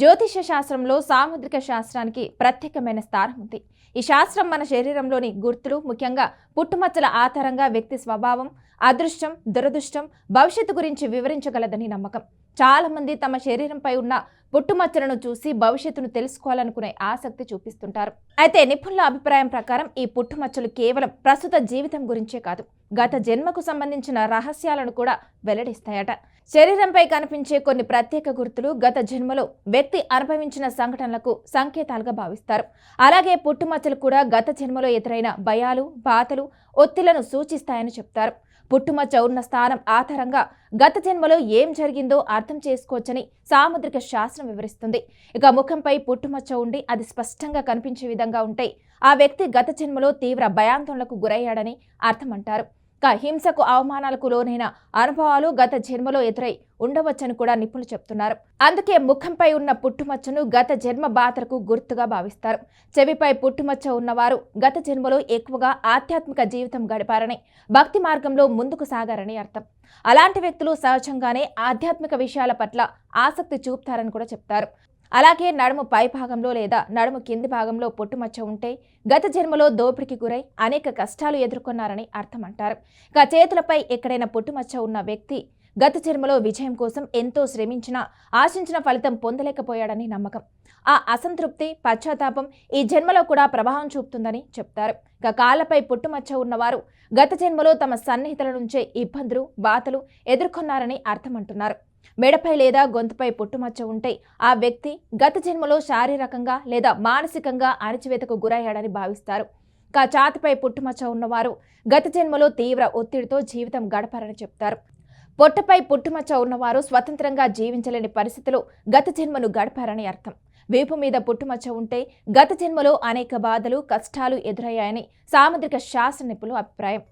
జ్యోతిష శాస్త్రంలో సాముద్రిక శాస్త్రానికి ప్రత్యేకమైన స్థానం ఉంది. ఈ శాస్త్రం మన శరీరంలోని గుర్తులు ముఖ్యంగా పుట్టుమచ్చల ఆధారంగా వ్యక్తి స్వభావం అదృష్టం దురదృష్టం భవిష్యత్తు గురించి వివరించగలదని నమ్మకం. చాలామంది తమ శరీరంపై ఉన్న పుట్టుమచ్చలను చూసి భవిష్యత్తును తెలుసుకోవాలనుకునే ఆసక్తి చూపిస్తుంటారు. అయితే నిపుణుల అభిప్రాయం ప్రకారం ఈ పుట్టుమచ్చలు కేవలం ప్రస్తుత జీవితం గురించే కాదు గత జన్మకు సంబంధించిన రహస్యాలను కూడా వెల్లడిస్తాయట. శరీరంపై కనిపించే కొన్ని ప్రత్యేక గుర్తులు గత జన్మలో వ్యక్తి అనుభవించిన సంఘటనలకు సంకేతాలుగా భావిస్తారు. అలాగే పుట్టుమచ్చలు కూడా గత జన్మలో ఎదురైన భయాలు బాధలు ఒత్తిళ్ళను సూచిస్తాయని చెప్తారు. పుట్టుమచ్చ ఉన్న స్థానం ఆధారంగా గత జన్మలో ఏం జరిగిందో అర్థం చేసుకోవచ్చని సాముద్రిక శాస్త్రం వివరిస్తుంది. ఇక ముఖంపై పుట్టుమచ్చ ఉండి అది స్పష్టంగా కనిపించే విధంగా ఉంటే ఆ వ్యక్తి గత జన్మలో తీవ్ర భయాందోళనకు గురయ్యాడని అర్థమంటారు. ఇక హింసకు అవమానాలకు లోనైన అనుభవాలు గత జన్మలో ఎదురై ఉండవచ్చని కూడా నిపుణులు చెప్తున్నారు అందుకే ముఖంపై ఉన్న పుట్టుమచ్చను గత జన్మ బాధలకు గుర్తుగా భావిస్తారు. చెవిపై పుట్టుమచ్చ ఉన్నవారు గత జన్మలో ఎక్కువగా ఆధ్యాత్మిక జీవితం గడిపారని భక్తి మార్గంలో ముందుకు సాగారని అర్థం. అలాంటి వ్యక్తులు సహజంగానే ఆధ్యాత్మిక విషయాల పట్ల ఆసక్తి చూపుతారని కూడా చెప్తారు. అలాగే నడుము పై భాగంలో లేదా నడుము కింది భాగంలో పొట్టుమచ్చ ఉంటే గత జన్మలో దోపిడికి గురై అనేక కష్టాలు ఎదుర్కొన్నారని అర్థమంటారు. ఇక చేతులపై ఎక్కడైనా పొట్టుమచ్చ ఉన్న వ్యక్తి గత జన్మలో విజయం కోసం ఎంతో శ్రమించినా ఆశించిన ఫలితం పొందలేకపోయాడని నమ్మకం. ఆ అసంతృప్తి పశ్చాత్తాపం ఈ జన్మలో కూడా ప్రభావం చూపుతుందని చెప్తారు. ఇక కాళ్ళపై పుట్టుమచ్చ ఉన్నవారు గత జన్మలో తమ సన్నిహితుల నుంచే ఇబ్బందులు బాధలు ఎదుర్కొన్నారని అర్థం అంటున్నారు మెడపై లేదా గొంతుపై పుట్టుమచ్చ ఉంటే ఆ వ్యక్తి గత జన్మలో శారీరకంగా లేదా మానసికంగా అణచివేతకు గురయ్యాడని భావిస్తారు. కా ఛాతిపై పుట్టుమచ్చ ఉన్నవారు గత జన్మలో తీవ్ర ఒత్తిడితో జీవితం గడపారని చెప్తారు. పొట్టపై పుట్టుమచ్చ ఉన్నవారు స్వతంత్రంగా జీవించలేని పరిస్థితులు గత జన్మను గడపారని అర్థం. వీపు మీద పుట్టుమచ్చ ఉంటే గత జన్మలో అనేక బాధలు కష్టాలు ఎదురయ్యాయని సాముద్రిక శాస్త్ర నిపుణుల అభిప్రాయం.